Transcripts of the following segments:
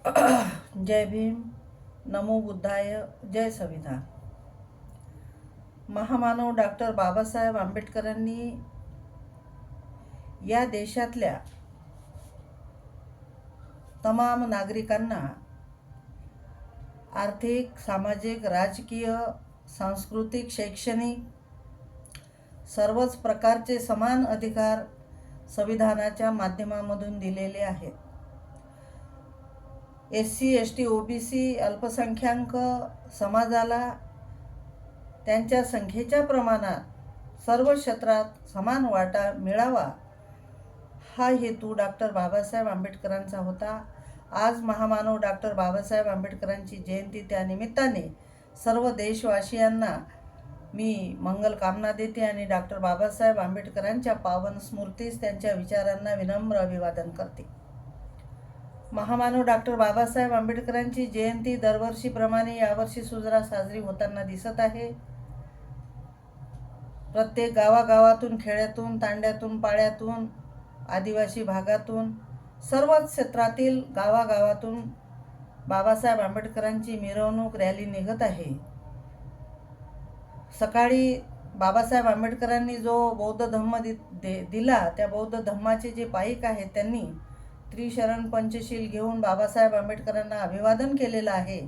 जय भीम। नमो बुद्धाय। जय संविधान। महामानव डॉक्टर बाबासाहेब आंबेडकरांनी या देशातल्या तमाम नागरिकांना आर्थिक सामाजिक राजकीय सांस्कृतिक शैक्षणिक सर्वच प्रकारचे समान अधिकार संविधानाच्या माध्यमामधून दिलेले आहेत. S C S T O B C अल्पसंख्याक समाजाला त्यांच्या संख्येच्या प्रमाणात सर्व क्षेत्रात समान वाटा मिळावा हा हेतू डॉक्टर बाबासाहेब आंबेडकरांचा होता. आज महामानव डॉक्टर बाबासाहेब आंबेडकरांची जयंती त्या निमित्ताने सर्व देशवासियांना मी मंगल कामना देते आणि डॉक्टर बाबासाहेब आंबेडकरांच्या पावन स्मृतीस त्यांच्या विचारांना विनम्र अभिवादन करते. महामानव डॉक्टर बाबासाहेब आंबेडकरांची जयंती दरवर्षीप्रमाणे यावर्षी सुजरा साजरी होताना दिसत आहे. प्रत्येक गावागावातून खेड्यातून तांड्यातून पाड्यातून आदिवासी भागातून सर्वच क्षेत्रातील गावागावातून बाबासाहेब आंबेडकरांची मिरवणूक रॅली निघत आहे. सकाळी बाबासाहेब आंबेडकरांनी जो बौद्ध धम्म दि दे दिला त्या बौद्ध धम्माचे जे पाईक आहेत त्यांनी त्रिशरण पंचशील घेऊन बाबासाहेब आंबेडकरांना अभिवादन केलेलं आहे.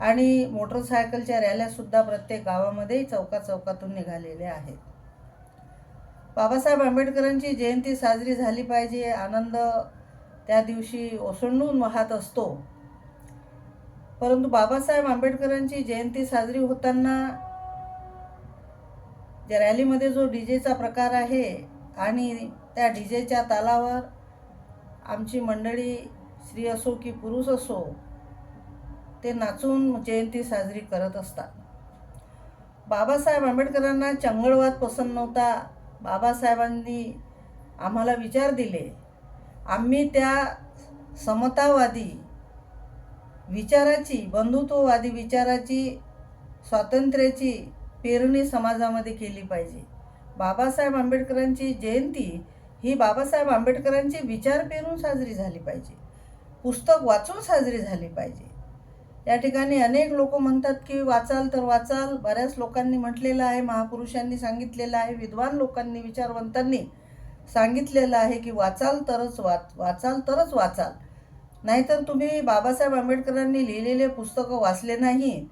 आणि मोटरसायकलच्या रॅल्यासुद्धा प्रत्येक गावामध्ये चौका चौकातून निघालेल्या आहेत. बाबासाहेब आंबेडकरांची जयंती साजरी झाली पाहिजे आनंद त्या दिवशी ओसंडून वाहत असतो. परंतु बाबासाहेब आंबेडकरांची जयंती साजरी होताना ज्या रॅलीमध्ये जो डी जेचा प्रकार आहे आणि त्या डी जेच्या तालावर आमची मंडळी स्त्री असो की पुरुष असो ते नाचून जयंती साजरी करत असतात. बाबासाहेब आंबेडकरांना चंगळवाद पसंत नव्हता. बाबासाहेबांनी आम्हाला विचार दिले. आम्ही त्या समतावादी विचाराची बंधुत्ववादी विचाराची स्वातंत्र्याची पेरणी समाजामध्ये केली पाहिजे. बाबासाहेब आंबेडकरांची जयंती ही बाबासाहेब आंबेडकरांचे विचार पेरून साजरी झाली पाहिजे. पुस्तक वाचून साजरी झाली पाहिजे. या ठिकाणी अनेक लोक म्हणतात की वाचाल तर वाचाल. बऱ्याच लोकांनी म्हटलेलं आहे महापुरुषांनी सांगितलेलं आहे विद्वान लोकांनी विचारवंतांनी सांगितलेलं आहे की वाचाल तरच वाच वाचाल तरच वाचाल. नाहीतर तुम्ही बाबासाहेब आंबेडकरांनी लिहिलेले पुस्तकं वाचले नाही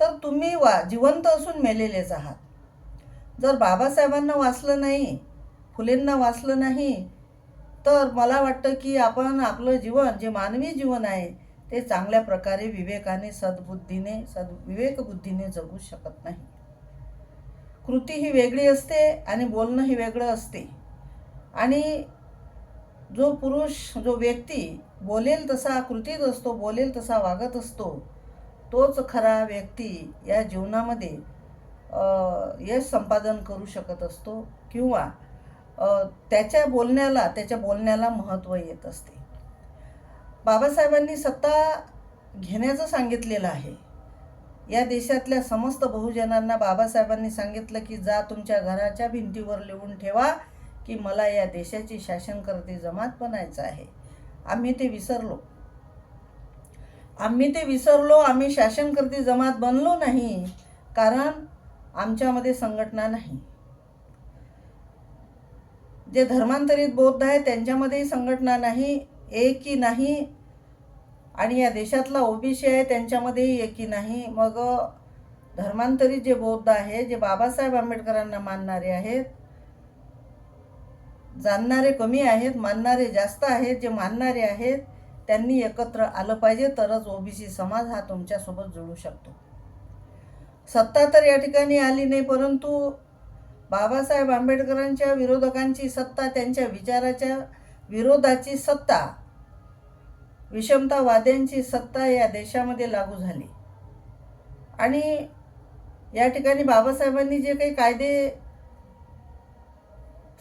तर तुम्ही वा जिवंत असून मेलेलेच आहात. जर बाबासाहेबांना वाचलं नाही फुलेंना वाचलं नाही. तर मला वाटतं की आपण आपलं जीवन जे मानवी जीवन आहे ते चांगल्या प्रकारे विवेकाने सद्बुद्धीने सद विवेकबुद्धीने जगू शकत नाही. कृती ही वेगळी असते आणि बोलणं ही वेगळं असते. आणि जो पुरुष जो व्यक्ती बोलेल तसा कृतीत असतो बोलेल तसा वागत असतो तोच खरा व्यक्ती या जीवनामध्ये यश संपादन करू शकत असतो किंवा त्याच्या बोलण्याला त्याच्या बोलण्याला महत्त्व येत असते. बाबासाहेबांनी सत्ता घेण्याचं सांगितलेलं आहे. या देशातल्या समस्त बहुजनांना बाबासाहेबांनी सांगितलं की जा तुमच्या घराच्या भिंतीवर लिहून ठेवा की मला या देशाची शासनकर्ते जमात बनायचं आहे. आम्ही ते विसरलो. आम्ही ते विसरलो आम्ही शासनकर्ती जमात बनलो नाही कारण आमच्यामध्ये संघटना नाही. जे धर्मांतरित बौद्ध आहेत त्यांच्यामध्येही संघटना नाही एकी नाही. आणि या देशातला ओबीसी आहे त्यांच्यामध्येही एकी नाही. मग धर्मांतरित जे बौद्ध आहे जे बाबासाहेब आंबेडकरांना मानणारे आहेत जाणणारे कमी आहेत मानणारे जास्त आहेत जे मानणारे आहेत त्यांनी एकत्र आलं पाहिजे तरच ओबीसी समाज हा तुमच्यासोबत जुळू शकतो. सत्ता तर या ठिकाणी आली नाही परंतु बाबासाहेब आंबेडकरांच्या विरोधकांची सत्ता त्यांच्या विचाराच्या विरोधाची सत्ता विषमतावाद्यांची सत्ता या देशामध्ये लागू झाली. आणि या ठिकाणी बाबासाहेबांनी जे काही कायदे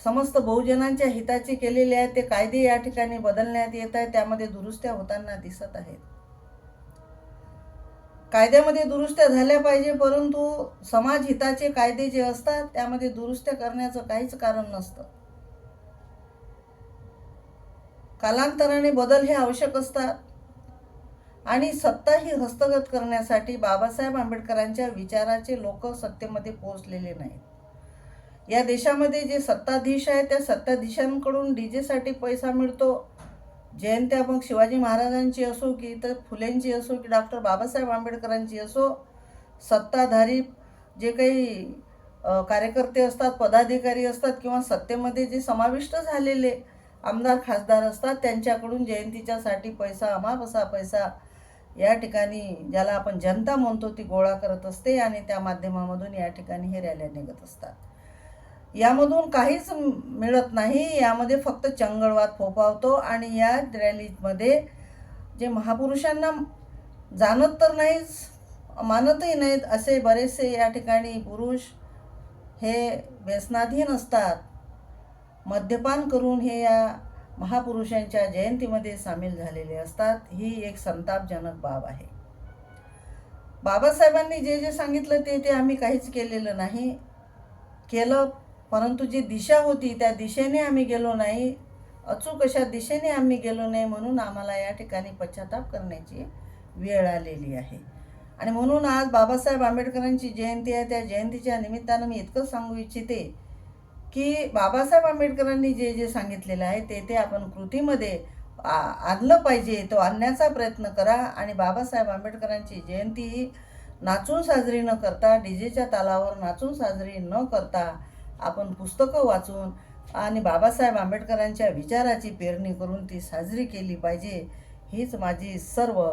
समस्त बहुजनांच्या हिताचे केलेले आहेत ते कायदे या ठिकाणी बदलण्यात येत आहेत त्यामध्ये दुरुस्त्या होताना दिसत आहेत. कायद्यामध्ये दुरुस्त्या झाल्या पाहिजे परंतु समाज हिताचे कायदे जे असतात त्यामध्ये दुरुस्त्या करण्याचं काहीच कारण नसतं. कालांतराने बदल हे आवश्यक असतात. आणि सत्ता ही हस्तगत करण्यासाठी बाबासाहेब आंबेडकरांच्या विचाराचे लोक सत्तेमध्ये पोहोचलेले नाहीत. या देशामध्ये जे सत्ताधीश आहेत त्या सत्ताधीशांकडून डी जेसाठी पैसा मिळतो जयंत्या मग शिवाजी महाराजांची असो की तर फुलेंची असो की डॉक्टर बाबासाहेब आंबेडकरांची असो सत्ताधारी जे काही कार्यकर्ते असतात पदाधिकारी असतात किंवा सत्तेमध्ये जे समाविष्ट झालेले आमदार खासदार असतात त्यांच्याकडून जयंतीच्यासाठी पैसा अमापसा पैसा या ठिकाणी ज्याला आपण जनता म्हणतो ती गोळा करत असते आणि त्या माध्यमामधून या ठिकाणी हे रॅल्या निघत असतात. यामधून काहीच मिळत नाही. यामध्ये फक्त चंगळवाद फोफावतो आणि या रॅलीमध्ये जे महापुरुषांना जाणत तर नाहीच मानतही नाहीत असे बरेचसे या ठिकाणी पुरुष हे व्यसनाधीन असतात. मद्यपान करून हे या महापुरुषांच्या जयंतीमध्ये सामील झालेले असतात. ही एक संतापजनक बाब आहे. बाबासाहेबांनी जे जे सांगितलं ते ते आम्ही काहीच केलेलं नाही. केलं परंतु जी दिशा होती त्या दिशेने आम्ही गेलो नाही. अचूक अशा दिशेने आम्ही गेलो नाही म्हणून आम्हाला या ठिकाणी पश्चाताप करण्याची वेळ आलेली आहे. आणि म्हणून आज बाबासाहेब आंबेडकरांची जयंती आहे. त्या जयंतीच्या निमित्तानं मी इतकं सांगू इच्छिते की बाबासाहेब आंबेडकरांनी जे जे सांगितलेलं आहे ते ते आपण कृतीमध्ये आ आणलं पाहिजे. तो आणण्याचा प्रयत्न करा आणि बाबासाहेब आंबेडकरांची जयंती ही नाचून साजरी न करता डी जेच्या तालावर नाचून साजरी न करता आपण पुस्तकं वाचून आणि बाबासाहेब आंबेडकरांच्या विचाराची पेरणी करून ती साजरी केली पाहिजे हीच माझी सर्व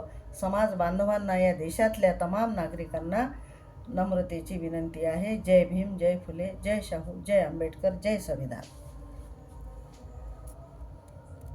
समाज बांधवांना या देशातल्या तमाम नागरिकांना नम्रतेची विनंती आहे. जय भीम जय फुले जय शाहू जय आंबेडकर जय संविधान.